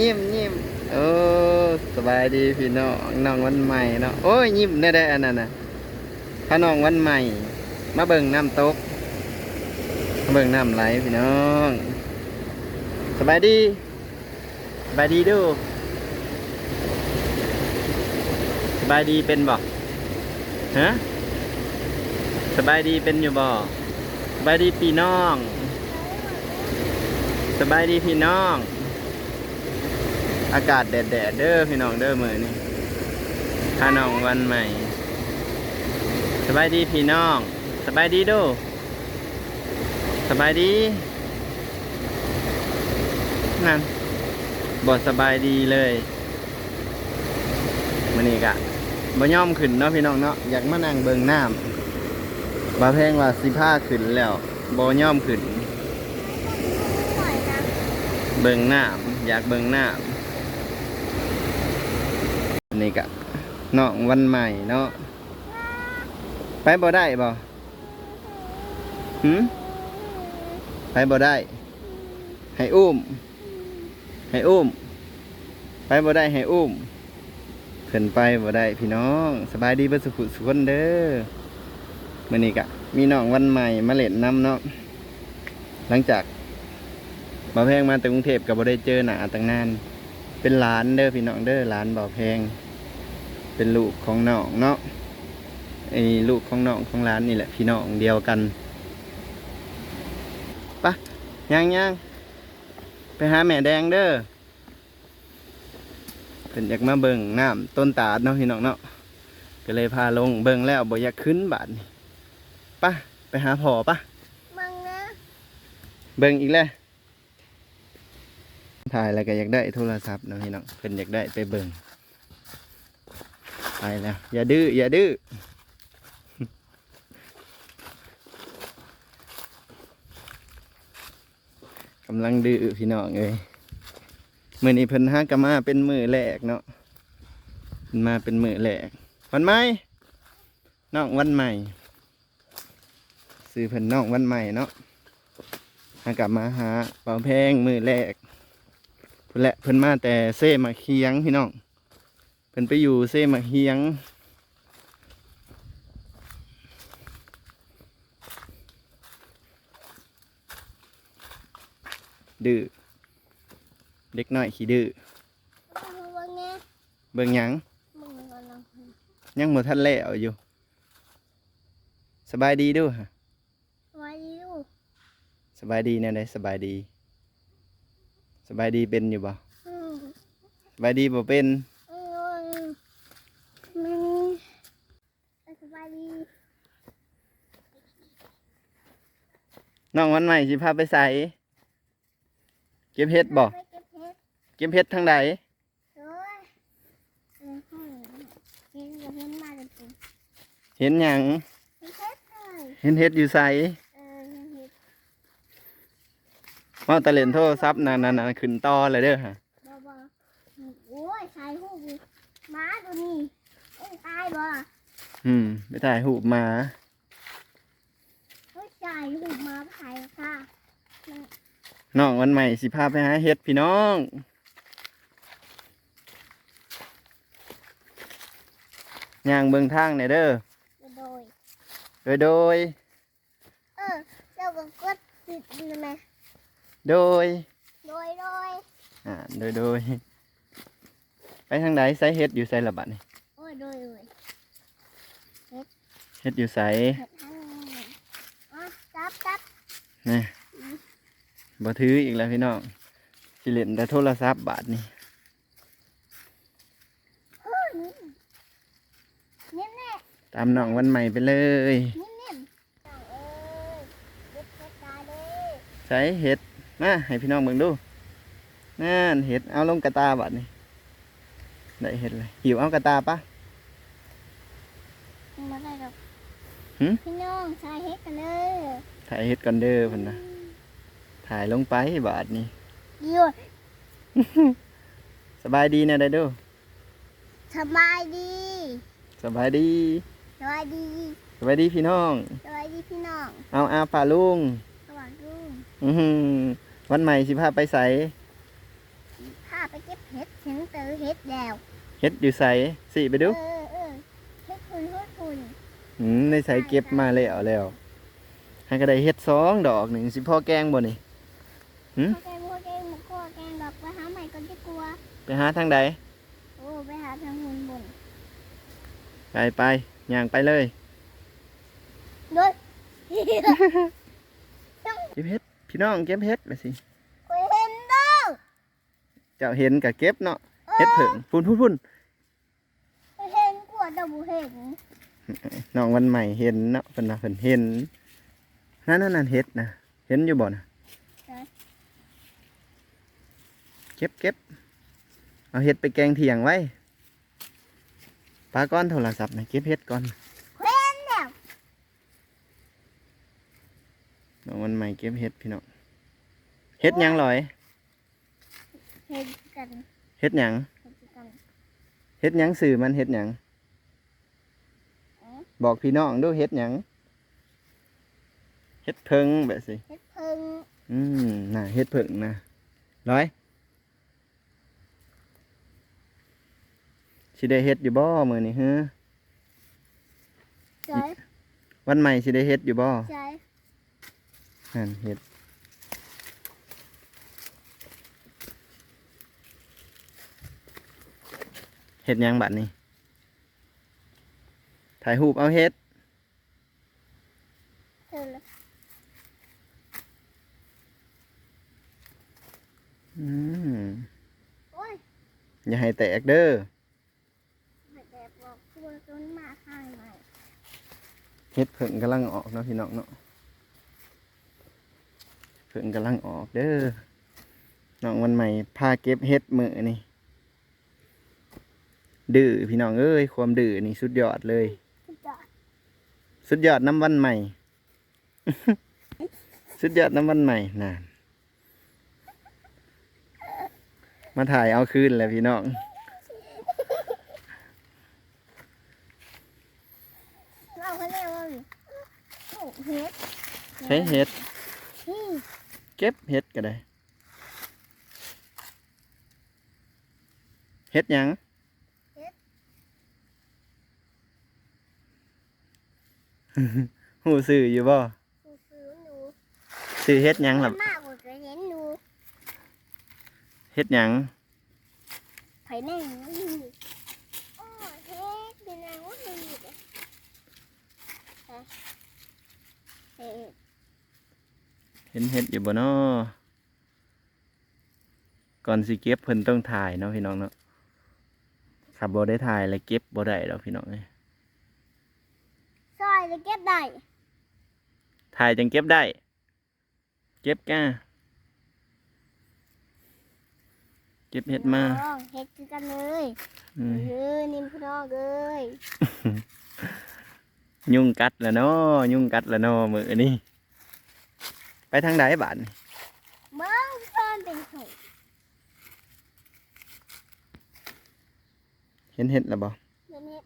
ยิ้มยิ้มโอ้สบายดีพี่น้องน้องวันใหม่เนาะโอ้ยยิ้มได้ได้อันนั้นน่ะพน้องวันใหม่ มาเบิ่งน้ำตกมาเบิ่งน้ำไหลพี่น้องสบายดีสบายดีดูสบายดีเป็นบ่ฮะสบายดีเป็นอยู่บ่สบายดีพี่น้อง สบายดีพี่น้อง อากาศแดดแดดๆเด้อพี่น้องเด้อมือนี่พาน้องวันใหม่ สบายดีพี่น้อง สบายดีดูสบายดี นั่นบอสบายดีเลยมันนี่กะบ่ย่อมขึ้นเนาะพี่น้องเนาะอยากมานั่งเบิงน้ำบาแพงว่าสิผ้าขึ้นแล้วบ่ย่อมขึ้น เบิงน้ำอยากเบิงน้ำ นนี้กะน้องวันใหม่เนาะไปบ่ได้บ่หืมไปบ่ได้ ให้อุ้ม ให้อุ้ม ไปบ่ได้ให้อุ้มเพิ่นไปบ่ได้พี่น้อง สบายดีเบ่สุขสุขคนเด้อมื้อนี้กะ มีน้องวันใหม่มาเล่นน้ำเนาะหลังจากบ่แพงมาแต่กรุงเทพกับบ่ได้เจอหน้าตั้งนาน เป็นหลานเด้อพี่น้องเด้อหลานบ่แพง เป็นลูกของน้องเนาะไอ้ลูกของน้องของหลานนี่แหละพี่น้องเดียวกันปะย่างย่างไปหาแม่แดงเด้อเพิ่นอยากมาเบิ่งน้ำต้นตาดเนาะพี่น้องเนาะก็เลยพาลงเบิ่งแล้วบ่อยากขึ้นบาดนี่ปะไปหาพ่อปะมึงนะเบิ่งอีกแล้วถ่ายแล้วก็อยากได้โทรศัพท์เนาะพี่น้องเพิ่นอยากได้ไปเบิ่ง ไปแล้ว อย่าดื้ออย่าดื้อกำลังดื้อพี่น้องเอ้ยมือนี้เพิ่นหากมาเป็นมือแรกเนาะเพิ่นมาเป็นมือแรกวันใหม่น้องวันใหม่ซื้อเพิ่นน้องวันใหม่เนาะหากลับมาหาเป่าแพงมือแรกเพิ่นแหละเพิ่นมาแต่เซ่มาเคียงพี่น้อง เพิ่นไปอยู่เซ่มาเคียง ดื้อเด็กน้อยขี้ดื้อมึงไงเบิ่งหยังมึงกำลังยังบ่ทันแล้วอยู่สบายดีเด้วยไว้ลูกสบายดีแน่ได้สบายดี สบายดีเป็นอยู่บ่อืมสบายดีบ่เป็น อืมมึงสบายดี น้องวันใหม่สิพาไปใส่เก็บเห็ดบ่เก็บเห็ดเก็บเห็ดทางใดด้วยเออห้องเห็นเห็นมาเลยปุ๊บเห็นหยังเห็นเห็ดอยู่ใส่มาตะเลนโทรศัพท์นั่นๆขึ้นต่อเลยเด้อฮะโอ้ยชายหูดิหมาตัวนี้ตายบ่ อืมไปถ่ายรูปหมาเฮ้ยชายหูหมาไปขายค่ะน้องวันใหม่สิพาไปหาเห็ดพี่น้องย่างเบิ่งทางเนี่ยเด้อโดยโดยโดยเออเจ้าก็กดติดเลยไหมโดยโดยโดยอ่าโดยโดยไปทางใดใส่เห็ดอยู่ใส่ละบัดนี่โอ้ยโดยโดย เห็ดอยู่ใส่เห็ดทั้งนั้นอะจับจับนี่บ่ถืออีกแล้วพี่น้องสิเล่นแต่โทรศัพท์บาทนี่เฮ้ยนิ่มแน่ตามน้องวันใหม่ไปเลยนิ่มนิ่มน้องเอ้ยเด็ดเด็ดตาเด้ใส่เห็ดมาให้พี่น้องเบิ่งดูนั่นเห็ดเอาลงกระตาบัดนี่ได้เห็ดเลยหิวเอากระตาปะมาได้ดอก หึ พี่น้องชายเฮ็ดกันเลยถ่ายเห็ดก่อนเด้อเพิ่นนะถ่ายลงไปบาทนี่เยี่ยมสบายดีนะได้ดูสบายดีสบายดี สบายดีสบายดีพี่น้อง สบายดีพี่น้องเอาอาป่าลุง สวัสดีอื้อหือวันใหม่สิพาไปใส่พาไปเก็ก็บเห็ดเห็นเตอเห็ดแล้วเฮ็ดอยู่ใส่สิไปดู เออเออเห็ดคุณเห็ดคุณ อืมในใส่เก็บมาแล้วแล้วให้ก็ได้เฮ็ดสองดอกหนึ่งสิพ่อแกงบ่นี่หืมพอแกงพอแกงหมูกลัวแกงดอกไปหาใหม่ก็จะกลัว ไปหาทางใดโอ้ไปหาทางหุ่นบนไปไปย่างไปเลยโดยเก็บเฮ็ดพี่น้องเก็บเฮ็ดไปสิคุยเห็นเด้อเจ้าเห็นก็เก็บเนาะเฮ็ดเผิงพุ่นพุ่นพุ่นคุยเห็นกลัวเดาบุเห็น น้องวันใหม่เห็นเนาะเพิ่นน่ะเพิ่นเห็นนั่นนั่นนั่นเฮ็ดนะเห็นอยู่บ่น่ะเก็บเก็บเอาเฮ็ดไปแกงเถียงไว้ปาก้อนโทรศัพท์นะเก็บเฮ็ดก่อนเห็นแล้วน้องวันใหม่เก็บเฮ็ดพี่น้องเฮ็ดหยังลอยเห็นกันเฮ็ดหยังเห็นกันเฮ็ดหยังสื่อมันเฮ็ดหยังอ๋อ บอกพี่น้องดูเฮ็ดหยังเฮ็ดเพิงแบบสิเห็ดเพิงอืมน่ะเฮ็ดเพิงนะร้อยสิได้เฮ็ดอยู่บ่มื้อนี้ฮะใจวันใหม่สิได้เฮ็ดอยู่บ่ใจนั่นเฮ็ดเฮ็ดหยังบัดนี้ ถ่ายรูปเอาเฮ็ดเธอละอืมโอ้ยอย่าให้แตกเด้อไม่แดบบอกตัวจนมาข้างใหม่เฮ็ดเพิ่งกำลังออกเนาะพี่น้องเนาะเพิ่งกำลังออกเด้อน้องวันใหม่พาเก็บเฮ็ดมือนี่ดื้อพี่น้องเอ้ยความดื้อนี่สุดยอดเลยสุดยอด สุดยอดน้ำวันใหม่ สุดยอดน้ำวันใหม่น่ะมาถ่ายเอาคืนแหละพี่น้อง เราเขาเรียกว่าเห็ดใช้เฮ็ด นี่เก็บเฮ็ดก็ได้เฮ็ดหยัง หูสื่ออยู่บ่หนูซื้อหนูสื่อเฮ็ดหยังล่ะมากกว่าเคยเห็นหนูเฮ็ดหยังไผ่แน่หนูนี่โอ้เฮ็ดเป็นไงวะมันอยู่เด้อเฮ็ดเห็นเฮ็ดอยู่บ่น้อก่อนสิเก็บเพิ่นต้องถ่ายเนาะพี่น้องเนาะขับบ่ได้ถ่ายแล้วเก็บบ่ได้ดอกพี่น้องเอ้ยซอย จะเก็บได้ ถ่ายจังเก็บได้ เก็บก้าเก็บเฮ็ดมาน้องเฮ็ดคือกันเลยอืม เออนิ่มพี่น้องเลยยุงกัดแล้วเนาะยุงกัดแล้วเนาะมื้อนี้ไปทางใดบาดนี่เบิ้งตอนเป็นถุงเห็นเฮ็ดแล้วบ่เดี๋ยวนี้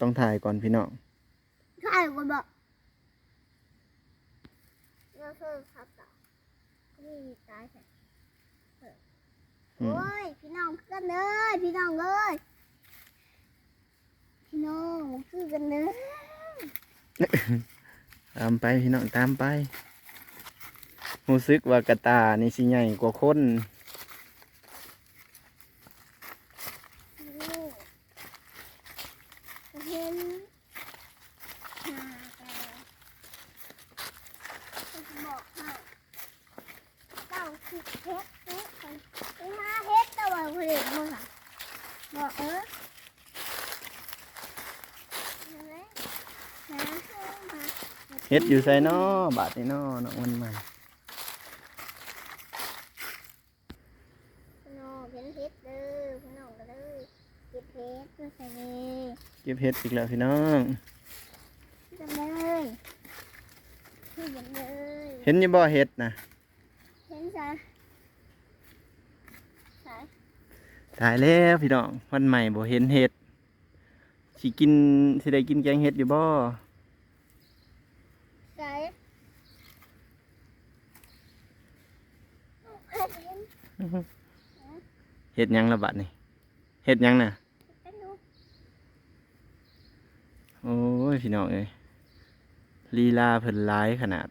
ต้องถ่ายก่อนพี่น้องใช่ คนบอกเราเพิ่มครับต่อนี่ตายใช่เอออืมโอ้ยพี่น้องคือกันเลยพี่น้องเลยพี่น้องคือกันเลยตามไปพี่น้องตามไปรู้สึกว่ากระตานี่สิใหญ่กว่าคนนี่เห็นนาแกจะบอกให้เจ้าคือเฮ็ดเฮ็ดไปไปหาเฮ็ดแต่ว่าเฮ็ดมึงอะบ อกเออเห็นไหมหาเฮ็ดมาเฮ็ดอยู่ไสน้อบาดนี่น้อน้องมันใหม่พี่น้องเป็นเฮ็ดเด้อพี่น้องก็เด้อเก็บเฮ็ดมาใส่เลยเก็บเฮ็ดอีกแล้วพี่น้องกันเลยเห็นเลยเห็นอยี่บ่เฮ็ดนะเห็นจ้ะใส่ ตายแล้วพี่น้องวันใหม่บ่เห็นเฮ็ดสิกินสิได้กินแกงเฮ็ดอยู่บ่ใส่เห็นเฮ็ดยังละบัดนี่เฮ็ดยังน่ะโอ้ยพี่น้องเอ้ยลีลาเพิ่นร้ายขนาด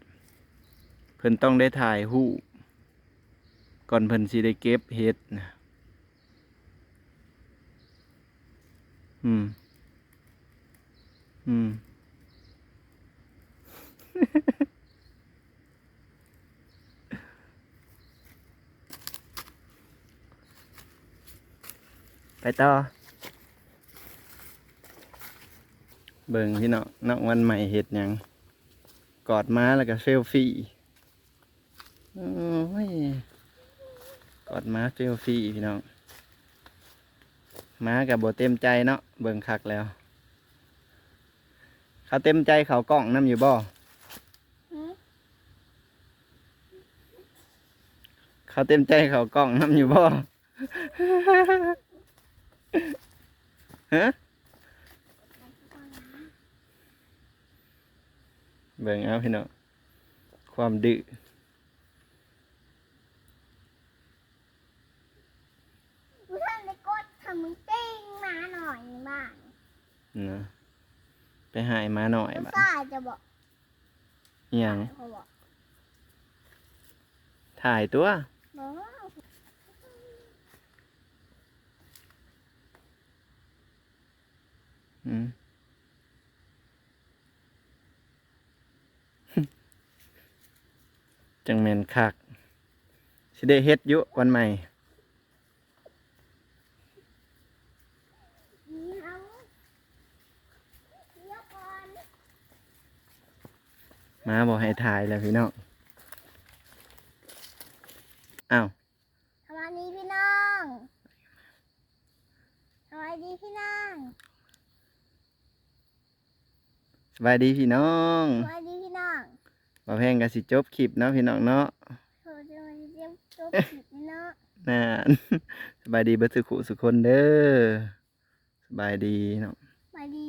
เพิ่นต้องได้ถ่ายหูปก่อนเพิ่นสิได้เก็บเฮ็ดนะ อืม อืม ไปต่อ เบิ่งพี่น้องน้องวันใหม่เฮ็ดหยัง กอดม้าแล้วก็เซลฟี่โอ้ยกอดม้าเซลฟี่พี่น้อง มากับโบเต็มใจเนาะเบิ่งคักแล้ว เขาเต็มใจเขากล้องน้ำอยู่บ่เขาเต็มใจเขากล้องน้ำอยู่บ่ฮะเบิ่งเอาพี่น้องความดื้อ กูท่านได้กดทำมึงติ้งมาหน่อยบ้าง นะไปหายมาหน่อยกูบัดซ่าจะบอกอิหยังเขาบอกถ่ายตัว บอกอืม จังแมนคักสิได้เฮ็ดอยุวันใหม่ นี่เอาเดี๋ยวก่อน มาบอกให้ถ่ายแล้วพี่น้องอ้าวสวัสดีพี่น้องสวัสดีพี่น้องสบายดีพี่น้องสวัสดีพี่น้องบ่แพงก็สิจบคลิปเนาะพี่น้องเนาะโทรจะมาเยี่ยมจบผิดเนาะน่าสบายดีเบิดสุขุสุคนเด้อสบายดีเนาะสวัสดี